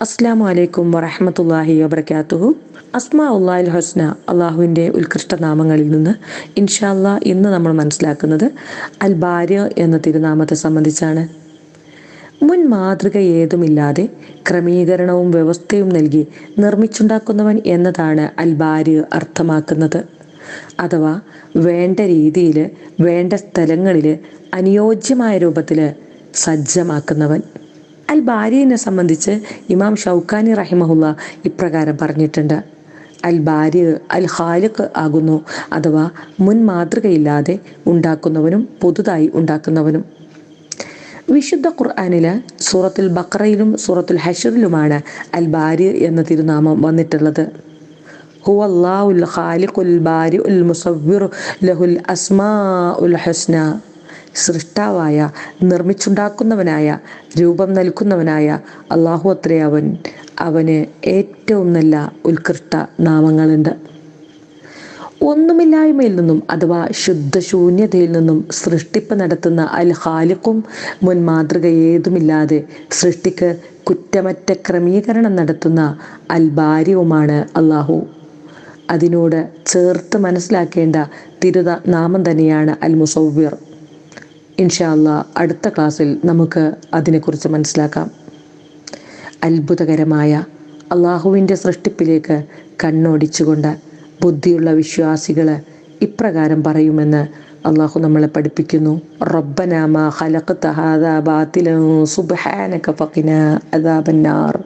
അസ്സാം വലൈക്കും വറഹമത്തല്ലാഹി വബർക്കാത്തുഹു അസ്മാ ഉള്ളാഹിൽ ഹസ്ന അള്ളാഹുവിന്റെ ഉത്കൃഷ്ട നാമങ്ങളിൽ നിന്ന് ഇൻഷാല്ല ഇന്ന് നമ്മൾ മനസ്സിലാക്കുന്നത് അൽ ഭാര്യ എന്ന തിരുനാമത്തെ സംബന്ധിച്ചാണ്. മുൻ മാതൃക ഏതുമില്ലാതെ ക്രമീകരണവും വ്യവസ്ഥയും നൽകി നിർമ്മിച്ചുണ്ടാക്കുന്നവൻ എന്നതാണ് അൽ ഭാര്യ അർത്ഥമാക്കുന്നത്. അഥവാ വേണ്ട രീതിയിൽ വേണ്ട സ്ഥലങ്ങളിൽ അനുയോജ്യമായ രൂപത്തിൽ സജ്ജമാക്കുന്നവൻ. അൽ ഭാര്യനെ സംബന്ധിച്ച് ഇമാം ഷൗക്കാനി റഹിമഹുല്ല ഇപ്രകാരം പറഞ്ഞിട്ടുണ്ട്. അൽ ഭാര്യ അൽ ഖാലിഖ് ആകുന്നു അഥവാ മുൻ മാതൃകയില്ലാതെ ഉണ്ടാക്കുന്നവനും പുതുതായി ഉണ്ടാക്കുന്നവനും. വിശുദ്ധ ഖുർആാനിൽ സൂറത്തുൽ ബക്രയിലും സൂറത്തുൽ ഹഷറിലുമാണ് അൽ ബാരി എന്ന തിരുനാമം വന്നിട്ടുള്ളത്. ഖാലിഖുൽ ബാരി ഉൽ മുസവ്വിർ ലഹുൽ അസ്മാ ഉൽ ഹസ്ന. സൃഷ്ടാവായ നിർമ്മിച്ചുണ്ടാക്കുന്നവനായ രൂപം നൽകുന്നവനായ അള്ളാഹു അത്രേ അവൻ. അവന് ഏറ്റവും നല്ല ഉത്കൃഷ്ട നാമങ്ങളുണ്ട്. ഒന്നുമില്ലായ്മയിൽ നിന്നും അഥവാ ശുദ്ധശൂന്യതയിൽ നിന്നും സൃഷ്ടിപ്പ് നടത്തുന്ന അൽ ഹാലിക്കും മുൻ മാതൃക ഏതുമില്ലാതെ സൃഷ്ടിക്ക് കുറ്റമറ്റ ക്രമീകരണം നടത്തുന്ന അൽ ബാരിയുമാണ് അള്ളാഹു അതിനോട് ചേർത്ത് മനസ്സിലാക്കേണ്ട തിരുത നാമം തന്നെയാണ് അൽ മുസവ്വിർ ഇൻഷാല്ല അടുത്ത ക്ലാസ്സിൽ നമുക്ക് അതിനെക്കുറിച്ച് മനസ്സിലാക്കാം. അത്ഭുതകരമായ അള്ളാഹുവിന്റെ സൃഷ്ടിപ്പിലേക്ക് കണ്ണോടിച്ചുകൊണ്ട് ബുദ്ധിയുള്ള വിശ്വാസികൾ ഇപ്രകാരം പറയുമെന്ന് അള്ളാഹു നമ്മളെ പഠിപ്പിക്കുന്നു. അദാബന്നാർ.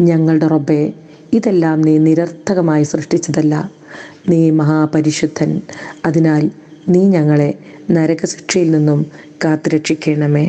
ഞങ്ങളുടെ റബ്ബെ ഇതെല്ലാം നീ നിരർത്ഥകമായി സൃഷ്ടിച്ചതല്ല. നീ മഹാപരിശുദ്ധൻ. അതിനാൽ നീ ഞങ്ങളെ നരകശിക്ഷയിൽ നിന്നും കാത്തുരക്ഷിക്കണമേ.